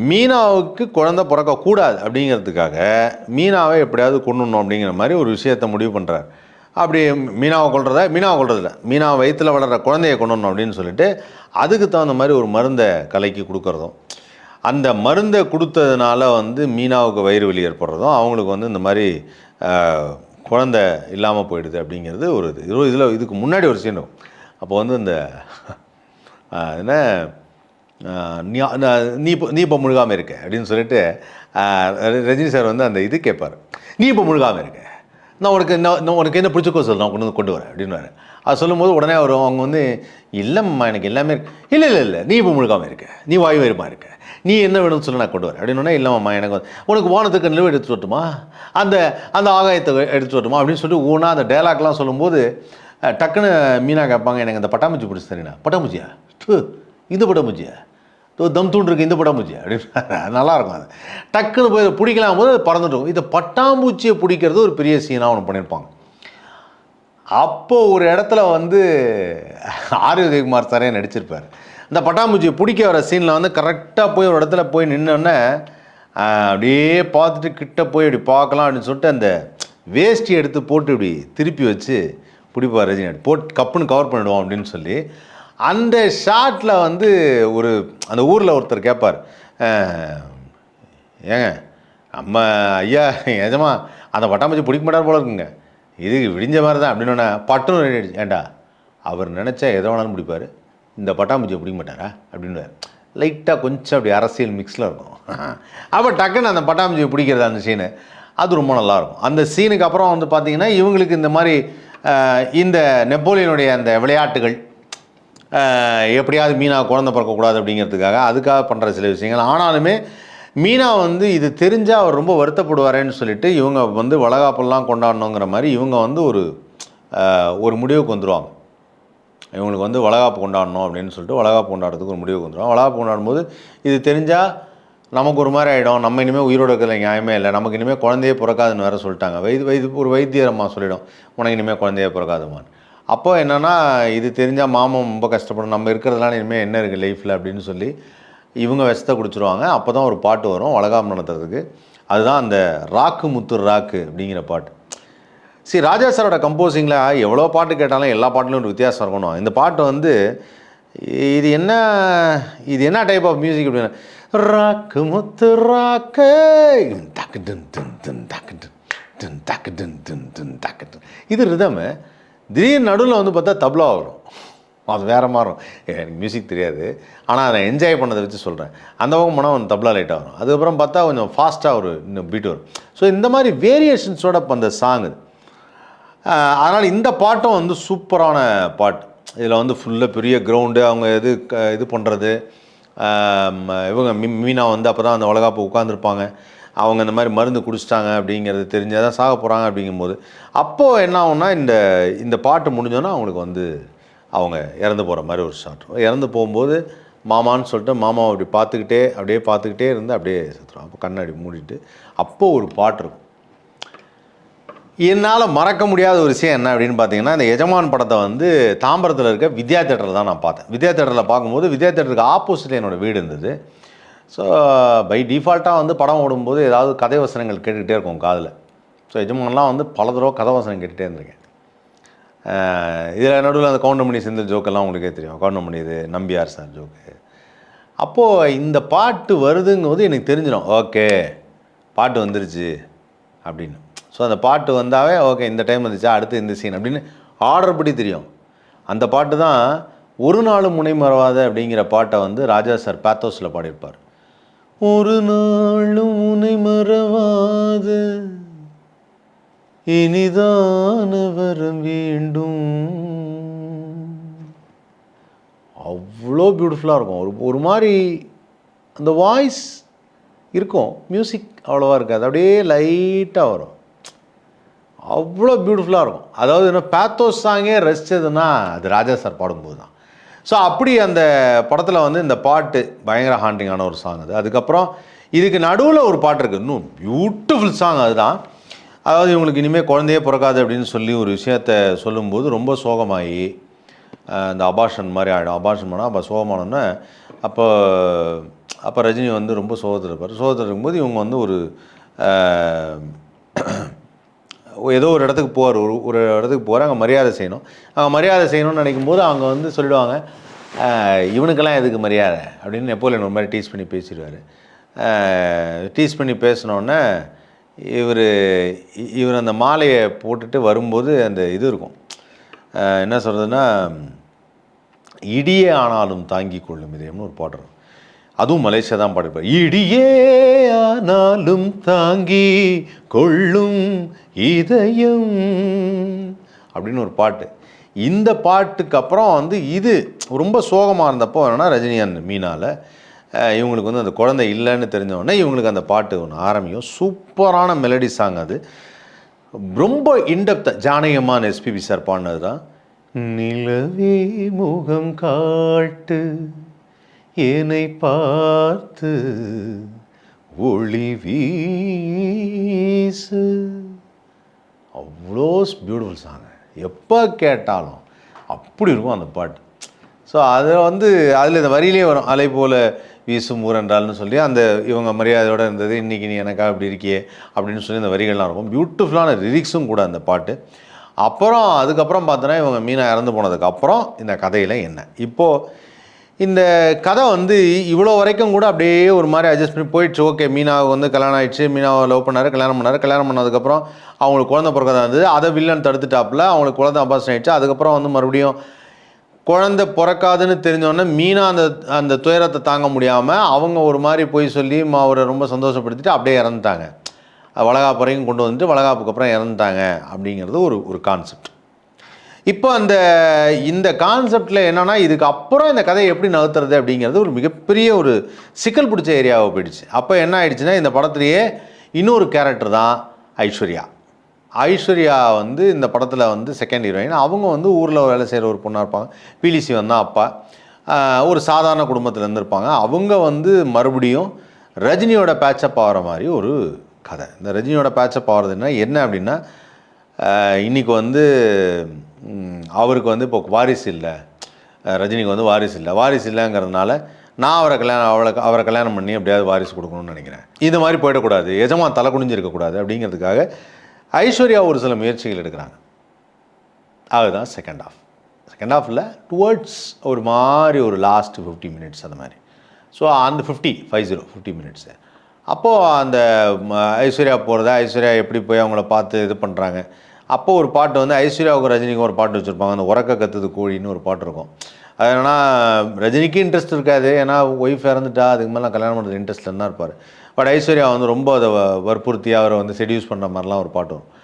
மீனாவுக்கு குழந்தை பிறக்கக்கூடாது அப்படிங்கிறதுக்காக மீனாவை எப்படியாவது கொண்டுணும் அப்படிங்கிற மாதிரி ஒரு விஷயத்தை முடிவு பண்ணுறாரு அப்படி மீனாவை கொள்றத மீனாவை கொள்றதில்ல மீனா வயிற்றில் வளர்கிற குழந்தைய கொண்டணும் அப்படின்னு சொல்லிட்டு அதுக்கு தகுந்த மாதிரி ஒரு மருந்தை கலக்கி கொடுக்குறதும் அந்த மருந்தை கொடுத்ததுனால வந்து மீனாவுக்கு வயிறு வலி ஏற்படுறதும் அவங்களுக்கு வந்து இந்த மாதிரி குழந்த குழந்தை இல்லாமல் போயிடுது அப்படிங்கிறது ஒரு இது. இதில் இதுக்கு முன்னாடி ஒரு சீனும் அப்போ வந்து இந்த என்ன நீ இப்போ நீ இப்போ முழுகாமல் இருக்க அப்படின்னு சொல்லிட்டு ரஜினி சார் வந்து அந்த இது கேட்பார். நீ இப்போ முழுகாமல் இருக்க. நான் உனக்கு என்ன நான் உனக்கு என்ன பிடிச்சக்கோ சொல்லு நான் கொண்டு வந்து கொண்டு வரேன் அப்படின்னு அது சொல்லும்போது உடனே அவர் அவங்க வந்து இல்லைம்மா எனக்கு எல்லாமே இருக்கு. இல்லை இல்லை இல்லை நீ இப்போ முழுக்காமல் இருக்க. நீ வாயு வயிறுமா இருக்க. நீ என்ன வேணும்னு சொல்லி நான் கொண்டு வரேன். அப்படின்னு இல்லைம்மா எனக்கு வந்து உனக்கு வானத்துக்கு நிலவு எடுத்து வரட்டுமா? அந்த அந்த ஆகாயத்தை எடுத்து வரட்டுமா? அப்படின்னு சொல்லிட்டு ஊனா அந்த டைலாக்லாம் சொல்லும்போது டக்குன்னு மீனா கேட்பாங்க எனக்கு அந்த பட்டாம்பூச்சி பிடிச்சி தரீனா பட்டாம்பூச்சியா? டு இந்த பட்டாம்பூச்சியா? தம் தூண்டு இந்த பட்டாம்பூச்சி அப்படின்னு நல்லாயிருக்கும் அது. டக்குன்னு போய் அதை பிடிக்கலாம் போது பறந்துட்டோம் பறந்துட்டு இந்த பட்டாம்பூச்சியை பிடிக்கிறது ஒரு பெரிய சீனாக ஒன்று பண்ணியிருப்பாங்க. அப்போது ஒரு இடத்துல வந்து ஆர் உதயகுமார் சாரே நடிச்சிருப்பார். இந்த பட்டாம்பூச்சியை பிடிக்க வர சீனில் வந்து கரெக்டாக போய் ஒரு இடத்துல போய் நின்னோடனே அப்படியே பார்த்துட்டு கிட்ட போய் இப்படி பார்க்கலாம் அப்படின்னு சொல்லிட்டு அந்த வேஷ்டி எடுத்து போட்டு இப்படி திருப்பி வச்சு பிடிப்பார் ரஜினி போட்டு கப்புன்னு கவர் பண்ணிடுவோம் அப்படின்னு சொல்லி அந்த ஷாட்டில் வந்து ஒரு அந்த ஊரில் ஒருத்தர் கேட்பார் ஏங்க நம்ம ஐயா எஜமா அந்த பட்டாம்பூச்சி பிடிக்க மாட்டார் போல இருக்குங்க. இது விடிஞ்ச மாதிரி தான் அப்படின்னு பட்டுன்னு ரெடி ஆயிடுச்சு. ஏன்டா அவர் நினச்சா எதை வேணாலும் பிடிப்பார். இந்த பட்டாம்பூச்சியை பிடிக்க மாட்டாரா? அப்படின்னு லைட்டாக கொஞ்சம் அப்படி அரசியல் மிக்ஸில் இருக்கும். அப்போ டக்குன்னு அந்த பட்டாம்பூச்சியை பிடிக்கிறது அந்த சீனு அது ரொம்ப நல்லாயிருக்கும். அந்த சீனுக்கு அப்புறம் வந்து பார்த்தீங்கன்னா இவங்களுக்கு இந்த மாதிரி இந்த நெப்போலியனுடைய அந்த விளையாட்டுகள் எப்படியாவது மீனா குழந்தை பிறக்கக்கூடாது அப்படிங்கிறதுக்காக அதுக்காக பண்ணுற சில விஷயங்கள். ஆனாலுமே மீனா வந்து இது தெரிஞ்சால் அவர் ரொம்ப வருத்தப்படுவாரேன்னு சொல்லிட்டு இவங்க வந்து வளகாப்பெல்லாம் கொண்டாடணுங்கிற மாதிரி இவங்க வந்து ஒரு ஒரு முடிவுக்கு வந்துடுவாங்க இவங்களுக்கு வந்து வளகாப்பு கொண்டாடணும் அப்படின்னு சொல்லிட்டு வளகாப்பு கொண்டாடுறதுக்கு ஒரு முடிவுக்கு வந்துடும் வளகாப்பு கொண்டாடும்போது இது தெரிஞ்சால் நமக்கு ஒரு மாதிரி ஆகிடும் நம்ம இனிமேல் உயிரோட இருக்கிற நியாயமே இல்லை. நமக்கு இனிமேல் குழந்தையே பிறக்காதுன்னு வேறு சொல்லிட்டாங்க. வைத்து வைத்து ஒரு வைத்தியரம்மா சொல்லிடும். உனக்கு இனிமேல் குழந்தையே பிறக்காதுமான்னு அப்போது என்னென்னா இது தெரிஞ்சால் மாமன் ரொம்ப கஷ்டப்படும். நம்ம இருக்கிறதுனால இனிமேல் என்ன இருக்குது லைஃப்பில் அப்படின்னு சொல்லி இவங்க விஷத்தை குடிச்சிருவாங்க. அப்போ தான் ஒரு பாட்டு வரும் வளகாப்பு நடத்துறதுக்கு. அதுதான் அந்த ராக்கு முத்து ராக்கு அப்படிங்கிற பாட்டு. சரி ராஜா சாரோட கம்போசிங்கில் எவ்வளோ பாட்டு கேட்டாலும் எல்லா பாட்டிலும் ஒரு வித்தியாசம் இருக்கணும். இந்த பாட்டு வந்து இது என்ன இது என்ன டைப் ஆஃப் மியூசிக் அப்படின்னா ராக்கு முத்து ராக்கு. டக்கு டன் டன் டன் டக்கு டன் டன் டக்கு டன் டன் டன் டக்கு. டன் இது ரிதமு திடீர்னு நடுவில் வந்து பார்த்தா தப்லா வரும். அது வேறு மாறும் எனக்கு மியூசிக் தெரியாது. ஆனால் அதை என்ஜாய் பண்ணதை வச்சு சொல்கிறேன் அந்த பக்கம் போனால் கொஞ்சம் தப்லா லைட்டாக வரும். அதுக்கப்புறம் பார்த்தா கொஞ்சம் ஃபாஸ்ட்டாக ஒரு இன்னும் பீட் வரும். ஸோ இந்த மாதிரி வேரியேஷன்ஸோட அந்த சாங் இது. அதனால் இந்த பாட்டும் வந்து சூப்பரான பாட்டு இதில் வந்து ஃபுல்லாக பெரிய கிரவுண்டு அவங்க இது க- இது பண்ணுறது இவங்க மீ- மீனா வந்து அப்போ தான் அந்த உலகாப்பு உட்காந்துருப்பாங்க அவங்க இந்த மாதிரி மருந்து குடிச்சிட்டாங்க அப்படிங்கிறது தெரிஞ்சால் தான் சாக போகிறாங்க அப்படிங்கும்போது அப்போது என்ன ஆகும்னா இந்த இந்த பாட்டு முடிஞ்சோன்னா அவங்களுக்கு வந்து அவங்க இறந்து போகிற மாதிரி ஒரு ஷாட் இறந்து போகும்போது மாமான்னு சொல்லிட்டு மாமாவை அப்படி பார்த்துக்கிட்டே அப்படியே பார்த்துக்கிட்டே இருந்து அப்படியே செத்துரும் அப்போ கண்ணாடி மூடிட்டு அப்போது ஒரு பாட்டு இருக்கும். என்னால் மறக்க முடியாத ஒரு விஷயம் என்ன அப்படின்னு பார்த்தீங்கன்னா இந்த எஜமான் படத்தை வந்து தாம்பரத்தில் இருக்க வித்யா தேட்டரில் தான் நான் பார்த்தேன். வித்யா தேட்டரில் பார்க்கும்போது வித்யா தேட்டருக்கு ஆப்போசிட்டில் என்னோட வீடு இருந்தது. ஸோ பை டிஃபால்ட்டாக வந்து படம் ஓடும்போது ஏதாவது கதை வசனங்கள் கேட்டுக்கிட்டே இருக்கும் காதில். ஸோ எஜமான்லாம் வந்து பல தடவை கதை வசனம் கேட்டுகிட்டே இருந்திருக்கேன். இதில் நடுவில் அந்த கவுண்டமணி செந்தில் ஜோக்கெல்லாம் உங்களுக்கே தெரியும். கவுண்டமணி இது நம்பியார் சார் ஜோக்கு. அப்போது இந்த பாட்டு வருதுங்கும்போது எனக்கு தெரிஞ்சிடும். ஓகே பாட்டு வந்துருச்சு அப்படின்னு. ஸோ அந்த பாட்டு வந்தாவே ஓகே இந்த டைம் வந்துச்சா அடுத்து இந்த சீன் அப்படின்னு ஆர்டர் படி தெரியும். அந்த பாட்டு தான் ஒரு நாள் முனை மறவாத அப்படிங்கிற பாட்டை வந்து ராஜா சார் பேத்தோஸில் பாடியிருப்பார். ஒரு நாளும் உனை மறவாத இனிதான வரம் வேண்டும். அவ்வளோ பியூட்டிஃபுல்லாக இருக்கும். ஒரு ஒரு மாதிரி அந்த வாய்ஸ் இருக்கும். மியூசிக் அவ்வளோவா இருக்காது. அப்படியே லைட்டாக வரும். அவ்வளோ பியூட்டிஃபுல்லாக இருக்கும். அதாவது என்ன பேத்தோஸ் சாங்கே ரசித்ததுன்னா அது ராஜா சார் பாடும்போது தான் ஸோ அப்படி அந்த படத்தில் வந்து இந்த பாட்டு பயங்கர ஹாண்டிங்கான ஒரு சாங் அது. அதுக்கப்புறம் இதுக்கு நடுவில் ஒரு பாட்டு இருக்குது இன்னும் பியூட்டிஃபுல் சாங் அதுதான். அதாவது இவங்களுக்கு இனிமேல் குழந்தையே பிறக்காது அப்படின்னு சொல்லி ஒரு விஷயத்த சொல்லும்போது ரொம்ப சோகமாகி அந்த இந்த அபாஷன் மாதிரி ஆகிடும் அபாஷன் பண்ணால் அப்போ சோகமானோன்னே அப்போ அப்போ ரஜினி வந்து ரொம்ப சோகத்தில் இருப்பார். சோகத்தில் இருக்கும்போது இவங்க வந்து ஒரு ஏதோ ஒரு இடத்துக்கு போவார். ஒரு ஒரு இடத்துக்கு போகிறார் அங்கே மரியாதை செய்யணும். அவங்க மரியாதை செய்யணும்னு நினைக்கும் போது அவங்க வந்து சொல்லிடுவாங்க இவனுக்கெல்லாம் எதுக்கு மரியாதை? அப்படின்னு நெப்போலியன் ஒரு மாதிரி டீஸ் பண்ணி பேசிடுவார். டீஸ் பண்ணி பேசினோடனே இவர் இவர் அந்த மாலையை போட்டுட்டு வரும்போது அந்த இது இருக்கும். என்ன சொல்கிறதுன்னா இடியே ஆனாலும் தாங்கி கொள்ளும் இதயம்னு ஒரு பாட்டு அதுவும் மலேசியா தான் பாடிப்பார் இடியே ஆனாலும் தாங்கி கொள்ளும் இதயம். அப்படின்னு ஒரு பாட்டு. இந்த பாட்டுக்கு அப்புறம் வந்து இது ரொம்ப சோகமாக இருந்தப்போ என்னன்னா ரஜினிகாந்த் மீனால் இவங்களுக்கு வந்து அந்த குழந்தை இல்லைன்னு தெரிஞ்சவொடனே இவங்களுக்கு அந்த பாட்டு ஒன்று ஆரம்பிக்கும். சூப்பரான மெலடி சாங் அது. ரொம்ப இன்டெப்த்தாக ஜானகியமான எஸ்பிபி சார் பாடினது தான் நிலவே முகம் காட்டு என்னை பார்த்து ஒளி வீசு. மோஸ்ட் பியூட்டிஃபுல் சாங் எப்போ கேட்டாலும் அப்படி இருக்கும் அந்த பாட்டு. ஸோ அதில் வந்து அதில் இந்த வரியிலே வரும் அலை போல் வீசும் ஊரென்றால்னு சொல்லி அந்த இவங்க மரியாதையோடு இருந்தது இன்றைக்கி நீ எனக்காக இப்படி இருக்கியே அப்படின்னு சொல்லி இந்த வரிகள்லாம் இருக்கும். பியூட்டிஃபுல்லான லிரிக்ஸும் கூட அந்த பாட்டு. அப்புறம் அதுக்கப்புறம் பார்த்தோன்னா இவங்க மீனா இறந்து போனதுக்கப்புறம் இந்த கதையில் என்ன? இப்போது இந்த கதை வந்து இவ்வளோ வரைக்கும் கூட அப்படியே ஒரு மாதிரி அட்ஜஸ்ட் பண்ணி போயிடுச்சு. ஓகே மீனாவை வந்து கல்யாணம் ஆயிடுச்சு. மீனாவை லவ் பண்ணார் கல்யாணம் பண்ணார். கல்யாணம் பண்ணதுக்கப்புறம் அவங்களுக்கு குழந்தை பிறக்கதா இருந்தது. அதை வில்லன் தடுத்துட்டாப்புல. அவங்களுக்கு குழந்தை அபாசன் ஆயிடுச்சு. அதுக்கப்புறம் வந்து மறுபடியும் குழந்தை பிறக்காதுன்னு தெரிஞ்சோடனே மீனா அந்த அந்த துயரத்தை தாங்க முடியாமல் அவங்க ஒரு மாதிரி போய் சொல்லி அவரை ரொம்ப சந்தோஷப்படுத்திட்டு அப்படியே இறந்துட்டாங்க. வளகாப்பு வரைக்கும் கொண்டு வந்துட்டு வளகாப்புக்கு அப்புறம் இறந்துட்டாங்க அப்படிங்கிறது ஒரு ஒரு கான்செப்ட் இப்போ அந்த இந்த கான்செப்டில் என்னென்னா இதுக்கு அப்புறம் இந்த கதையை எப்படி நகர்த்துறது அப்படிங்கிறது ஒரு மிகப்பெரிய ஒரு சிக்கல் பிடிச்ச ஏரியாவை போயிடுச்சு. அப்போ என்ன ஆயிடுச்சுன்னா இந்த படத்துலேயே இன்னொரு கேரக்டர் தான் ஐஸ்வர்யா. ஐஸ்வர்யா வந்து இந்த படத்தில் வந்து செகண்ட் ஹீரோயின் அவங்க வந்து ஊரில் வேலை செய்கிற ஒரு பொண்ணாக இருப்பாங்க. பிலிசி வந்தால் அப்பா. ஒரு சாதாரண குடும்பத்தில் இருந்திருப்பாங்க. அவங்க வந்து மறுபடியும் ரஜினியோட பேச்சப் ஆகிற மாதிரி ஒரு கதை. இந்த ரஜினியோட பேச்சப் ஆகிறதுனா என்ன அப்படின்னா இன்றைக்கி இன்னைக்கு வந்து அவருக்கு வந்து இப்போ வாரிசு இல்லை. ரஜினிக்கு வந்து வாரிசு இல்லை. வாரிசு இல்லைங்கிறதுனால நான் அவரை கல்யாணம் அவளை அவரை கல்யாணம் பண்ணி எப்படியாவது வாரிசு கொடுக்கணும்னு நினைக்கிறேன். இது மாதிரி போயிடக்கூடாது. எஜமா தலை குனிஞ்சு இருக்கக்கூடாது அப்படிங்கிறதுக்காக ஐஸ்வர்யா ஒரு சில முயற்சிகள் எடுக்கிறாங்க. அதுதான் செகண்ட் ஆஃப் செகண்ட் ஆஃபில் டுவர்ட்ஸ் ஒரு மாதிரி ஒரு லாஸ்ட் ஃபிஃப்டி மினிட்ஸ் அந்த மாதிரி. ஸோ அந்த fifty five zero fifty minutes அப்போது அந்த ஐஸ்வர்யா போகிறத ஐஸ்வர்யா எப்படி போய் அவங்கள பார்த்து இது பண்ணுறாங்க அப்போ ஒரு பாட்டு வந்து ஐஸ்வர்யாவுக்கு ரஜினிக்கும் ஒரு பாட்டு வச்சுருப்பாங்க. அந்த உறக்க கத்துது கோழின்னு ஒரு பாட்டு இருக்கும். அது என்னன்னா ரஜினிக்கு இன்ட்ரெஸ்ட் இருக்காது. ஏன்னா ஒய்ஃப் இறந்துட்டா அதுக்கு மேலே கல்யாணம் பண்ணுறது இன்ட்ரெஸ்ட் தான் இருப்பார். பட் ஐஸ்வர்யா வந்து ரொம்ப அதை வ- வற்புறுத்தி அவரை வந்து செடியூஸ் பண்ணுற மாதிரிலாம் ஒரு பாட்டு வரும்.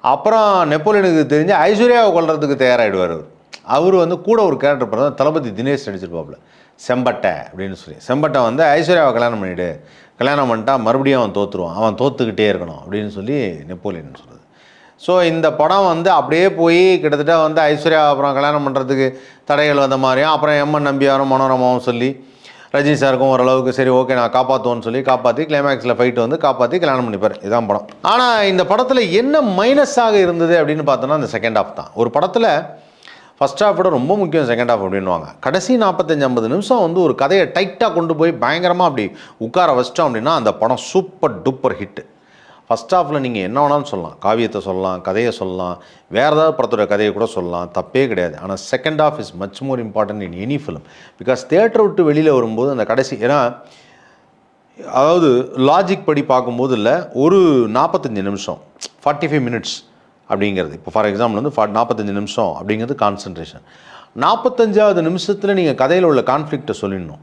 அப்புறம் நெப்போலியனுக்கு தெரிஞ்சு ஐஸ்வர்யாவை கொள்றதுக்கு தயாராகிடுவார் அவர். அவர் வந்து கூட ஒரு கேரக்டர் பண்ண தளபதி தினேஷ் நடிச்சிருப்பாப்புல. செம்பட்டை அப்படின்னு சொல்லி. செம்பட்டை வந்து ஐஸ்வர்யாவை கல்யாணம் பண்ணிவிடு கல்யாணம் பண்ணிட்டா மறுபடியும் அவன் தோற்றுருவான் அவன் தோத்துக்கிட்டே இருக்கணும் அப்படின்னு சொல்லி நெப்போலியன் சொல்கிறார் ஸோ இந்த படம் வந்து அப்படியே போய் கிட்டத்தட்ட வந்து ஐஸ்வர்யா அப்புறம் கல்யாணம் பண்ணுறதுக்கு தடைகள் வந்த மாதிரியும் அப்புறம் எம்என் நம்பியாரும் மனோரமாவும் சொல்லி ரஜினி சாருக்கும் ஓரளவுக்கு சரி ஓகே நான் காப்பாற்றுவோன்னு சொல்லி காப்பாற்றி கிளைமேக்ஸில் ஃபைட் வந்து காப்பாற்றி கல்யாணம் பண்ணிப்பார். இதான் படம். ஆனால் இந்த படத்தில் என்ன மைனஸாக இருந்தது அப்படின்னு பார்த்தோன்னா அந்த செகண்ட் ஹாஃப் தான். ஒரு படத்தில் ஃபஸ்ட் ஹாஃபோட ரொம்ப முக்கியம் செகண்ட் ஹாஃப் அப்படின்வாங்க கடைசி நாற்பத்தஞ்சு ஐம்பது நிமிஷம் வந்து ஒரு கதையை டைட்டாக கொண்டு போய் பயங்கரமாக அப்படி உட்கார வச்சிட்டோம் அப்படின்னா அந்த படம் சூப்பர் டூப்பர் ஹிட்டு ஃபஸ்ட் ஹாஃபில் நீங்கள் என்ன வேணாலும் சொல்லலாம். காவியத்தை சொல்லலாம் கதையை சொல்லலாம். வேறு ஏதாவது படத்தோட கதையை கூட சொல்லலாம். தப்பே கிடையாது. ஆனால் second half is much more important in any film because theatre விட்டு வெளியில் வரும்போது அந்த கடைசி ஏன்னா அதாவது லாஜிக் படி பார்க்கும்போது இல்லை ஒரு நாற்பத்தஞ்சு நிமிஷம் ஃபார்ட்டி ஃபைவ் மினிட்ஸ் அப்படிங்கிறது. இப்போ ஃபார் எக்ஸாம்பிள் வந்து ஃபா நாற்பத்தஞ்சு நிமிஷம் அப்படிங்கிறது கான்சன்ட்ரேஷன் நாற்பத்தஞ்சாவது நிமிஷத்தில் நீங்கள் கதையில் உள்ள கான்ஃப்ளிக்ட்டை சொல்லிடணும்.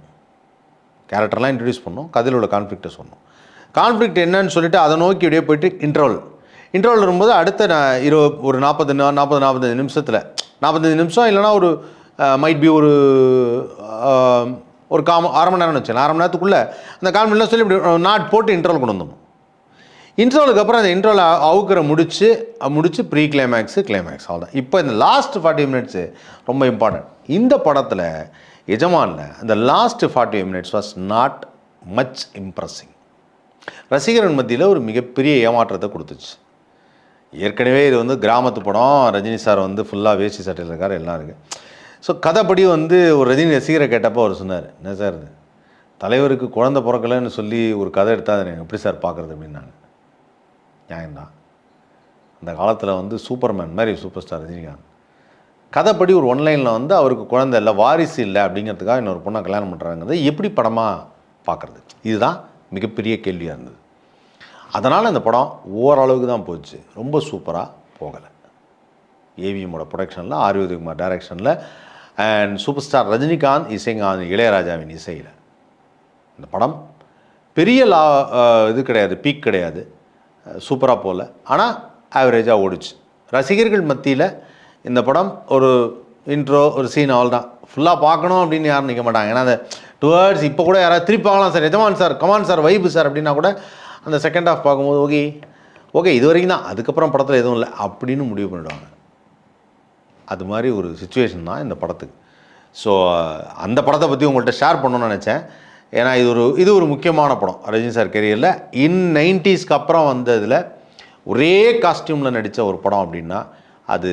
கேரக்டர்லாம் இன்ட்ரடியூஸ் பண்ணோம் கதையில் உள்ள கான்ஃப்ளிக்ட்டை சொன்னோம் கான்ஃப்ளிக்ட் என்னன்னு சொல்லிட்டு அதை நோக்கி அப்படியே போயிட்டு இன்டர்வல் இன்டர்வல் வரும்போது அடுத்த நா- இரு ஒரு நாற்பது நாற்பது நாற்பத்தஞ்சு நிமிஷத்தில். நாற்பத்தஞ்சு நிமிஷம் இல்லைனா ஒரு மைட் பி ஒரு ஒரு காம அரை மணி நேரம்னு வச்சுக்கலாம் அரை மணி நேரத்துக்குள்ளே அந்த கால் சொல்லி இப்படி நாட் போட்டு இன்டர்வல் கொண்டு வந்துடணும். இன்டர்வலுக்கு அப்புறம் அந்த இன்டர்வல் அவுக்கிற முடிச்சு முடித்து முடிச்சு ப்ரீ கிளைமேக்ஸு கிளைமேக்ஸ் அவ்வளோதான் இப்போ இந்த லாஸ்ட் ஃபார்ட்டி மினிட்ஸு ரொம்ப இம்பார்ட்டன்ட் இந்த படத்தில் எஜமானில் அந்த last forty minutes was not much impressing ரசிகர்கள் மத்தியில் ஒரு மிகப்பெரிய ஏமாற்றத்தை கொடுத்துச்சு. ஏற்கனவே இது வந்து கிராமத்து படம். ரஜினி சார் வந்து ஃபுல்லாக வேஷ்டி சட்டையில் இருக்கார் எல்லாம் இருக்குது ஸோ கதைப்படி வந்து ஒரு ரஜினி ரசிகரை கேட்டப்போ அவர் சொன்னார் என்ன சார் இது? தலைவருக்கு குழந்த பிறக்கலைன்னு சொல்லி ஒரு கதை எடுத்தால் அதை எப்படி சார் பார்க்குறது? அப்படின்னாங்க. நியாயம்தான். அந்த காலத்தில் வந்து சூப்பர்மேன் மாதிரி சூப்பர் ஸ்டார் ரஜினிகாந்த். கதைப்படி ஒரு ஒன்லைனில் வந்து அவருக்கு குழந்தை இல்லை வாரிசு இல்லை அப்படிங்கிறதுக்காக இன்னொரு பொண்ணை கல்யாணம் பண்ணுறாங்கிறது எப்படி படமாக பார்க்குறது? இதுதான் மிகப்பெரிய கேள்வியாக இருந்தது. அதனால் இந்த படம் ஓரளவுக்கு தான் போச்சு. ரொம்ப சூப்பராக போகலை. ஏவிஎம்மோட ப்ரொடக்ஷனில் ஆர்வி குமார் டைரக்ஷனில் அண்ட் சூப்பர் ஸ்டார் ரஜினிகாந்த் இசைங்க இளையராஜாவின் இசையில். இந்த படம் பெரிய லா இது கிடையாது பீக் கிடையாது. சூப்பராக போகல. ஆனால் ஆவரேஜாக ஓடிச்சு. ரசிகர்கள் மத்தியில் இந்த படம் ஒரு இன்ட்ரோ ஒரு சீன் அவள் தான். ஃபுல்லாக பார்க்கணும் அப்படின்னு யாரும் நிற்க மாட்டாங்க. ஏன்னா அந்த டுவர்ட்ஸ் இப்போ கூட யாராவது திருப்பி பார்க்கலாம் sir. Ejaman sir come on sir வைப்பு சார் அப்படின்னா கூட அந்த செகண்ட் ஹாஃப் பார்க்கும்போது ஓகே ஓகே இது வரைக்கும் தான். அதுக்கப்புறம் படத்தில் எதுவும் இல்லை அப்படின்னு முடிவு பண்ணிடுவாங்க. அது மாதிரி ஒரு சுச்சுவேஷன் தான் இந்த படத்துக்கு. ஸோ அந்த படத்தை பற்றி உங்கள்கிட்ட ஷேர் பண்ணணும்னு நினச்சேன். ஏன்னா இது ஒரு இது ஒரு முக்கியமான படம். ரஜினி சார் கெரியரில் இன் நைன்டிஸ்க்கு அப்புறம் வந்ததில் ஒரே காஸ்டியூமில் நடித்த ஒரு படம் அப்படின்னா அது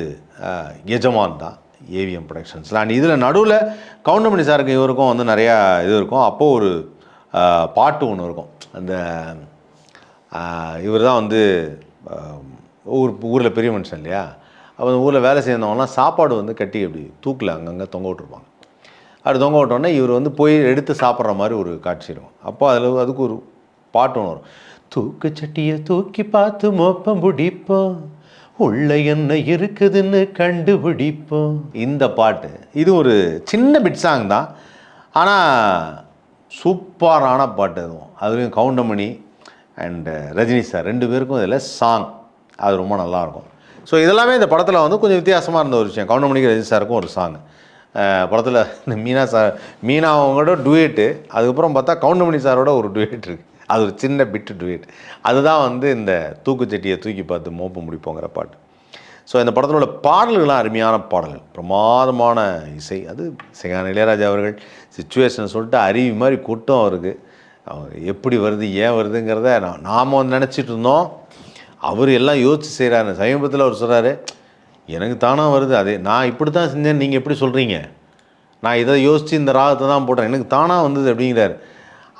எஜமான் தான். ஏவிஎம் ப்ரொடக்ஷன்ஸில் அண்ட் இதில் நடுவில் கவுண்டமணி சாருக்கு இவருக்கும் வந்து நிறையா இது இருக்கும். அப்போது ஒரு பாட்டு ஒன்று இருக்கும். அந்த இவர் தான் வந்து ஊர் ஊரில் பெரிய மனுஷன் இல்லையா? அப்போ அந்த ஊரில் வேலை செய்தவங்கலாம் சாப்பாடு வந்து கட்டி அப்படி தூக்கில் அங்கங்கே தொங்க விட்டுருப்பாங்க. அப்படி தொங்க விட்டோன்னே இவர் வந்து போய் எடுத்து சாப்பிட்ற மாதிரி ஒரு காட்சி இருக்கும். அப்போ அதில் அதுக்கு ஒரு பாட்டு ஒன்று வரும். தூக்கு சட்டியை தூக்கி பார்த்து மோப்பம் பிடிப்போம். உள்ள என்ன இருக்குதுன்னு கண்டுபிடிப்போம். இந்த பாட்டு இது ஒரு சின்ன பிட் சாங் தான். ஆனால் சூப்பரான பாட்டு அதுவும். அதுலேயும் கவுண்டமணி அண்டு ரஜினி சார் ரெண்டு பேருக்கும் இதில் சாங் அது ரொம்ப நல்லாயிருக்கும். ஸோ இதெல்லாமே இந்த படத்தில் வந்து கொஞ்சம் வித்தியாசமாக இருந்த ஒரு விஷயம். கவுண்டமணிக்கு ரஜினி சாருக்கும் ஒரு சாங் படத்தில் இந்த மீனா சார் மீனா அவங்களோட டுவேட்டு அதுக்கப்புறம் பார்த்தா கவுண்டமணி சாரோட ஒரு டுவேட் இருக்குது அது ஒரு சின்ன பிட்டு டுவேட் அதுதான் வந்து இந்த தூக்குச்சட்டியை தூக்கி பார்த்து மோப்ப முடிப்போங்கிற பாட்டு. ஸோ இந்த படத்தில் உள்ள பாடல்கள்லாம் அருமையான பாடல்கள். பிரமாதமான இசை. அது இசையான இளையராஜா அவர்கள் சுச்சுவேஷன் சொல்லிட்டு அருவி மாதிரி கூட்டம் அவருக்கு. அவர் எப்படி வருது ஏன் வருதுங்கிறத நான் நாம் வந்து நினச்சிட்டு இருந்தோம். அவர் எல்லாம் யோசிச்சு செய்கிறாரு சமீபத்தில் அவர் சொல்கிறாரு எனக்கு தானாக வருது. அதே நான் இப்படி தான் செஞ்சேன் நீங்கள் எப்படி சொல்கிறீங்க நான் இதை யோசித்து இந்த ராகத்தை தான் போட்டேன் எனக்கு தானாக வந்தது அப்படிங்கிறார்.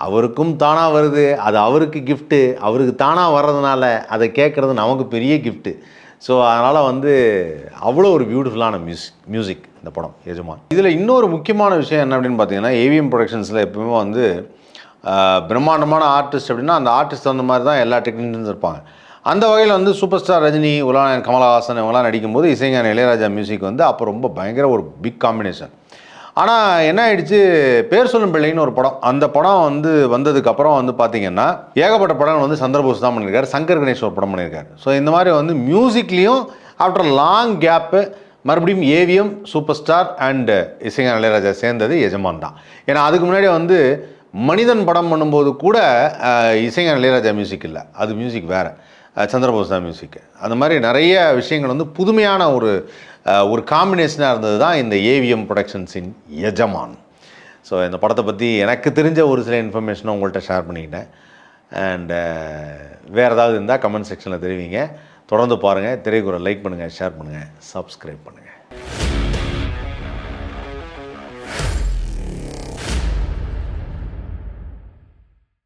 அவருக்கும் தானாக வருது அது அவருக்கு கிஃப்ட்டு அவருக்கு தானாக வர்றதுனால அதை கேட்குறது நமக்கு பெரிய கிஃப்ட்டு ஸோ அதனால் வந்து அவ்வளோ ஒரு பியூட்டிஃபுல்லான மியூசிக் மியூசிக் இந்த படம் எஜமான். இதில் இன்னொரு முக்கியமான விஷயம் என்ன அப்படின்னு பார்த்தீங்கன்னா ஏவிஎம் ப்ரொடக்ஷன்ஸில் எப்பவுமே வந்து பிரம்மாண்டமான ஆர்டிஸ்ட் அப்படின்னா அந்த ஆர்டிஸ்ட் தகுந்த மாதிரி தான் எல்லா டெக்னீஷியன்ஸ் இருப்பாங்க. அந்த வகையில் வந்து சூப்பர் ஸ்டார் ரஜினி உலகநாயகன் கமலஹாசன் இவங்கெல்லாம் நடிக்கும்போது இசைஞான இளையராஜா மியூசிக் வந்து அப்போ ரொம்ப பயங்கர ஒரு பிக் காம்பினேஷன் ஆனால் என்ன ஆயிடுச்சு? பேர் சொல்லும் பிள்ளைன்னு ஒரு படம். அந்த படம் வந்து வந்ததுக்கு அப்புறம் வந்து பார்த்தீங்கன்னா ஏகப்பட்ட படங்கள் வந்து சந்திரபோஸ் தான் பண்ணியிருக்காரு. சங்கர் கணேஷ் ஒரு படம் பண்ணியிருக்காரு. ஸோ இந்த மாதிரி வந்து மியூசிக்லேயும் ஆஃப்டர் லாங் கேப்பு மறுபடியும் ஏவிஎம் சூப்பர் ஸ்டார் அண்டு இசைஞர் இளையராஜா சேர்ந்தது எஜமான் தான். ஏன்னா அதுக்கு முன்னாடி வந்து மனிதன் படம் பண்ணும்போது கூட இசைஞர் இளையராஜா மியூசிக் இல்லை. அது மியூசிக் வேறு. சந்திரபோஸ் தான் மியூசிக் அந்த மாதிரி நிறைய விஷயங்கள் வந்து புதுமையான ஒரு ஒரு காம்பினேஷனாக இருந்தது தான் இந்த ஏவிஎம் ப்ரொடக்ஷன்ஸின் எஜமான். ஸோ இந்த படத்தை பற்றி எனக்கு தெரிஞ்ச ஒரு சில இன்ஃபர்மேஷனை உங்கள்கிட்ட ஷேர் பண்ணிக்கிட்டேன். அண்டு வேறு ஏதாவது இருந்தால் கமெண்ட் செக்ஷனில் தெரிவிங்க. தொடர்ந்து பாருங்கள் திரைக்குறள் லைக் பண்ணுங்கள் ஷேர் பண்ணுங்கள் சப்ஸ்கிரைப் பண்ணுங்கள்